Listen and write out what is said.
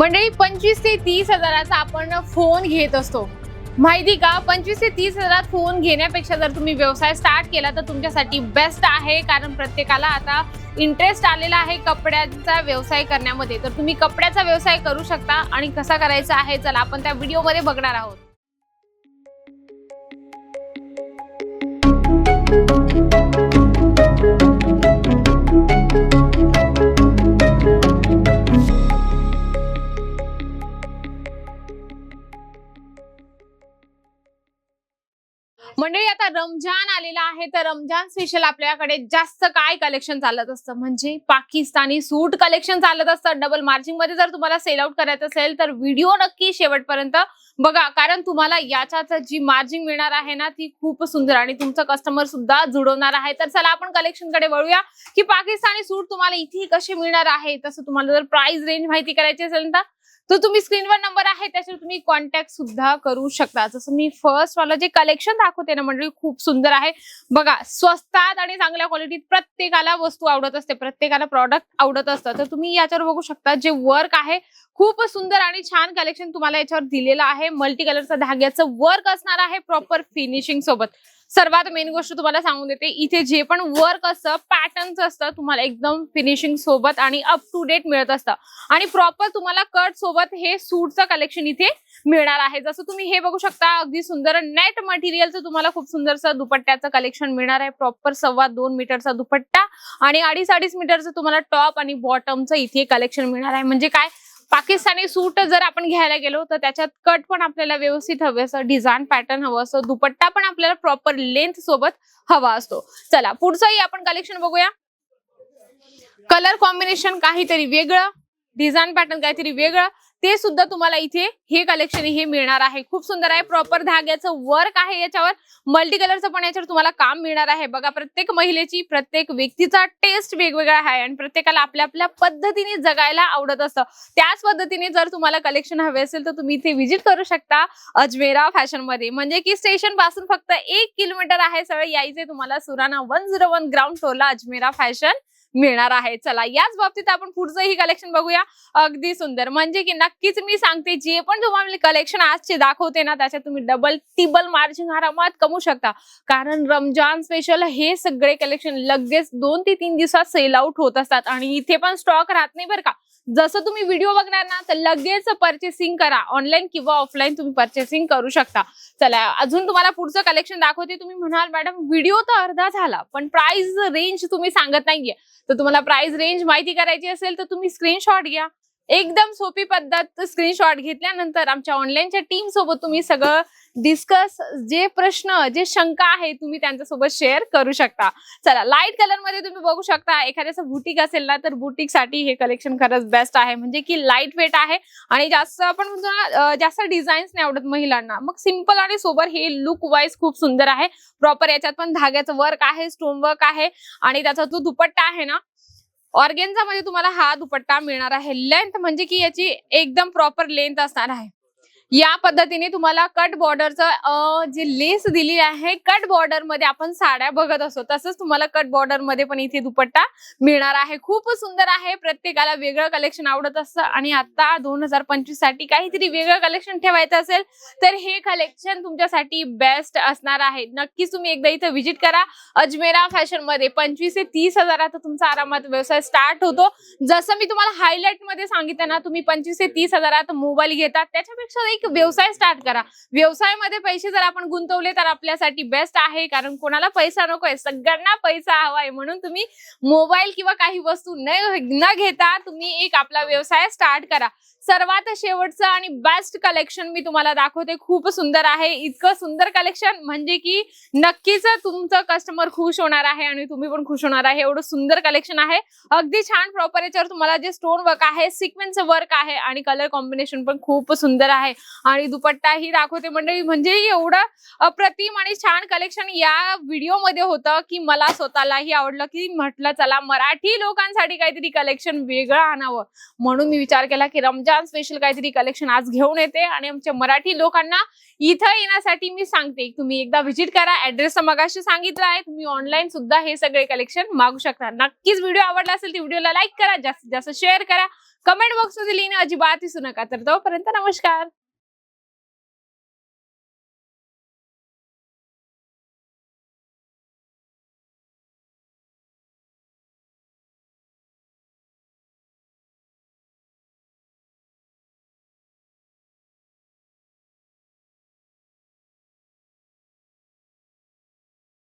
मंडळी पंचवीस ते तीस हजाराचा आपण फोन घेत असतो. माहिती का? पंचवीस ते तीस हजारात फोन घेण्यापेक्षा जर तुम्ही व्यवसाय स्टार्ट केला तर तुमच्यासाठी बेस्ट आहे. कारण प्रत्येकाला आता इंटरेस्ट आलेला आहे कपड्यांचा व्यवसाय करण्यामध्ये. तर तुम्ही कपड्याचा व्यवसाय करू शकता आणि कसा करायचा आहे चला आपण त्या व्हिडिओमध्ये बघणार आहोत. मंडळी आता रमजान आलेला आहे तर रमजान स्पेशल आपल्याकडे जास्त काय कलेक्शन चालत असतं? म्हणजे पाकिस्तानी सूट कलेक्शन चालत असतं. डबल मार्जिंगमध्ये जर तुम्हाला सेल आउट करायचं असेल तर व्हिडिओ नक्की शेवटपर्यंत बघा. कारण तुम्हाला याच्यात जी मार्जिंग मिळणार आहे ना ती खूप सुंदर आणि तुमचं कस्टमर सुद्धा जुडवणार आहे. तर चला आपण कलेक्शनकडे वळूया. की पाकिस्तानी सूट तुम्हाला इथे कसे मिळणार आहे? तसं तुम्हाला जर प्राइस रेंज माहिती करायची असेल तर तर तुम्ही स्क्रीनवर नंबर आहे त्याच्यावर तुम्ही कॉन्टॅक्ट सुद्धा करू शकता. जसं मी फर्स्ट वाला जे कलेक्शन दाखवते ना मंडळी खूप सुंदर आहे. बघा स्वस्तात आणि चांगल्या क्वालिटीत प्रत्येकाला वस्तू आवडत असते प्रत्येकाला प्रॉडक्ट आवडत असतं. तर तुम्ही याच्यावर बघू शकता जे वर्क आहे खूप सुंदर आणि छान कलेक्शन तुम्हाला याच्यावर दिलेलं आहे. मल्टी कलरचं धाग्याचं वर्क असणार आहे प्रॉपर फिनिशिंग सोबत. सर्वात मेन गोष्ट तुम्हाला सांगून देते इथे जे पण वर्क असतं पॅटर्न्स असतं तुम्हाला एकदम फिनिशिंग सोबत आणि अप टू डेट मिळत असतं. आणि प्रॉपर तुम्हाला कट सोबत हे सूटचं कलेक्शन इथे मिळणार आहे. जसं तुम्ही हे बघू शकता अगदी सुंदर नेट मटेरियलचं तुम्हाला खूप सुंदरसं दुपट्ट्याचं कलेक्शन मिळणार आहे. प्रॉपर सव्वा दोन मीटरचा दुपट्टा आणि अडीच अडीच मीटरचं तुम्हाला टॉप आणि बॉटमचं इथे कलेक्शन मिळणार आहे. म्हणजे काय? पाकिस्तानी सूट जर आपण घ्यायला गेलो तर त्याच्यात कट पण आपल्याला व्यवस्थित हवे असं डिझाईन पॅटर्न हवं असं दुपट्टा पण आपल्याला प्रॉपर लेंथ सोबत हवा असतो. चला पुढचंही आपण कलेक्शन बघूया. कलर कॉम्बिनेशन काहीतरी वेगळं डिझाईन पॅटर्न काहीतरी वेगळं ते सुद्धा तुम्हाला इथे हे कलेक्शन हे मिळणार आहे. खूप सुंदर आहे. प्रॉपर धाग्याचं वर्क आहे याच्यावर. मल्टी कलरचं पण याच्यावर तुम्हाला काम मिळणार आहे. बघा प्रत्येक महिलेची प्रत्येक व्यक्तीचा टेस्ट वेगवेगळा आहे आणि प्रत्येकाला आपल्या आपल्या पद्धतीने जगायला आवडत असतं. त्याच पद्धतीने जर तुम्हाला कलेक्शन हवे असेल तर तुम्ही इथे व्हिजिट करू शकता अजमेरा फॅशनमध्ये. म्हणजे की स्टेशनपासून फक्त एक किलोमीटर आहे सरळ यायचे तुम्हाला Surana one zero one ground फ्लोरला Ajmera fashion मिळणार आहे. चला याच बाबतीत आपण पुढचंही कलेक्शन बघूया. अगदी सुंदर. म्हणजे की नक्कीच मी सांगते जे पण तुम्हाला कलेक्शन आजचे दाखवते ना त्याच्यात तुम्ही डबल टिबल मार्जिन आरामात कमवू शकता. कारण रमजान स्पेशल हे सगळे कलेक्शन लगेच दोन ते तीन दिवसात सेल आउट होत असतात. आणि इथे पण स्टॉक राहत नाही बरं का. जसं तुम्ही व्हिडिओ बघणार ना तर लगेच परचेसिंग करा. ऑनलाईन किंवा ऑफलाईन तुम्ही परचेसिंग करू शकता. चला अजून तुम्हाला पुढचं कलेक्शन दाखवते. तुम्ही म्हणाल मॅडम व्हिडिओ तर अर्धा झाला पण प्राइस रेंज तुम्ही सांगत नाहीये. तर तुम्हाला प्राइस रेंज माहिती करायची असेल तर तुम्ही स्क्रीनशॉट घ्या. एकदम सोपी पद्धत स्क्रीनशॉट घेतल्यानंतर आमच्या ऑनलाईनच्या टीम सोबत तुम्ही सगळं डिस्कस जे प्रश्न जे शंका आहे तुम्ही त्यांच्यासोबत शेअर करू शकता. चला लाइट कलरमध्ये तुम्ही बघू शकता एखाद्याचं बुटीक असेल ना तर बुटीकसाठी हे कलेक्शन खरंच बेस्ट आहे. म्हणजे की लाइट वेट आहे आणि जास्त आपण म्हणतो ना जास्त डिझाईन्स नाही आवडत महिलांना. मग सिंपल आणि सोबर हे लुक वाईज खूप सुंदर आहे. प्रॉपर याच्यात पण धाग्याचं वर्क आहे स्टोन वर्क आहे आणि त्याचा जो दुपट्टा आहे ना ऑर्गेन्झा मध्ये तुम्हाला हा दुपट्टा मिळणार आहे. लेंथ म्हणजे की याची एकदम प्रॉपर लेंथ असणार आहे. या पद्धतीने तुम्हाला कट बॉर्डरचं जी लेस दिली आहे कट बॉर्डरमध्ये आपण साड्या बघत असतो. तसंच तुम्हाला कट बॉर्डरमध्ये पण इथे दुपट्टा मिळणार आहे. खूप सुंदर आहे. प्रत्येकाला वेगळं कलेक्शन आवडत असतं. आणि आता दोन हजार पंचवीससाठी काहीतरी वेगळं कलेक्शन ठेवायचं असेल तर हे कलेक्शन तुमच्यासाठी बेस्ट असणार आहे. नक्कीच तुम्ही एकदा इथं व्हिजिट करा. अजमेरा फॅशनमध्ये पंचवीस ते तीस हजारात तुमचा आरामात व्यवसाय स्टार्ट होतो. जसं मी तुम्हाला हायलाइटमध्ये सांगितलं ना तुम्ही पंचवीस ते तीस हजारात मोबाईल घेतात. त्याच्यापेक्षा एक व्यवसाय स्टार्ट करा. व्यवसायामध्ये पैसे जर आपण गुंतवले तर आपल्यासाठी बेस्ट आहे कारण कोणाला पैसा नकोय सगळ्यांना पैसा हवाय म्हणून तुम्ही मोबाईल किंवा काही वस्तू न न घेता तुम्ही एक आपला व्यवसाय स्टार्ट करा. सर्वात शेवटचं आणि बेस्ट कलेक्शन मी तुम्हाला दाखवते. खूप सुंदर आहे. इतकं सुंदर कलेक्शन म्हणजे की नक्कीच तुमचं कस्टमर खुश होणार आहे आणि तुम्ही पण खुश होणार आहे. एवढं सुंदर कलेक्शन आहे. अगदी छान प्रॉपर याच्यावर तुम्हाला जे स्टोन वर्क आहे सिक्वेन्स वर्क आहे आणि कलर कॉम्बिनेशन पण खूप सुंदर आहे. आणि दुपट्टाही दाखवते मंडळी. म्हणजे एवढं अप्रतिम आणि छान कलेक्शन या व्हिडिओमध्ये होतं की मला स्वतःलाही आवडलं की म्हटलं चला मराठी लोकांसाठी काहीतरी कलेक्शन वेगळं आणावं. म्हणून मी विचार केला की छान स्पेशल काहीतरी कलेक्शन आज घेऊन येते. आणि आमच्या मराठी लोकांना इथं येण्यासाठी मी सांगते. तुम्ही एकदा व्हिजिट करा. ऍड्रेस मगाशी सांगितलं आहे. तुम्ही ऑनलाईन सुद्धा हे सगळे कलेक्शन मागू शकता. नक्कीच व्हिडिओ आवडला असेल तर व्हिडिओला लाईक करा. जास्तीत जास्त शेअर करा. कमेंट बॉक्समध्ये लिहिणं अजिबात विसरू नका. तर तोपर्यंत नमस्कार.